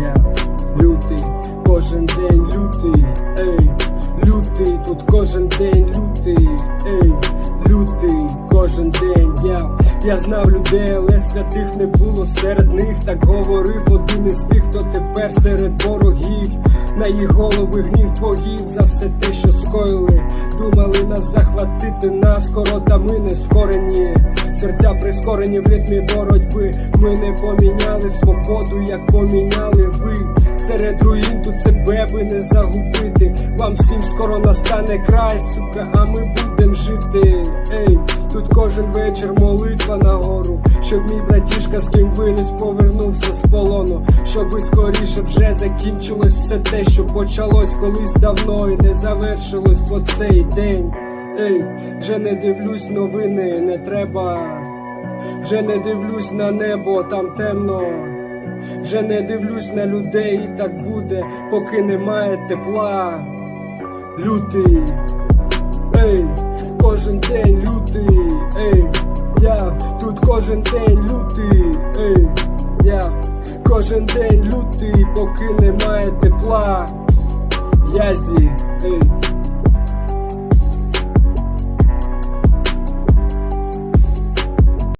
Я лютий, кожен день лютий, ей, лютий, тут кожен день лютий, ей, лютий, кожен день я. Я знав людей, але святих не було серед них. Так говорив один із тих, хто тепер серед ворогів. На їх голови гнів богів за все те, що скоїли. Думали нас захватити наскоро, та ми не скорені. Серця прискорені в ритмі боротьби. Ми не поміняли свободу, як поміняли ви. Серед руїн тут себе би не загубити. Вам всім скоро настане край, сука, а ми будем жити. Ей, тут кожен вечір молитва на гору, щоб мій братішка, з ким винес, повернувся з полону, щоби скоріше вже закінчилось все те, що почалось колись давно і не завершилось по цей день. Ей, вже не дивлюсь новини, не треба. Вже не дивлюсь на небо, там темно. Вже не дивлюсь на людей, і так буде, поки немає тепла. Лютий, ей, кожен день лютий, ей, я тут кожен день лютий, ей, я кожен день лютий, поки немає тепла. Язі, ей.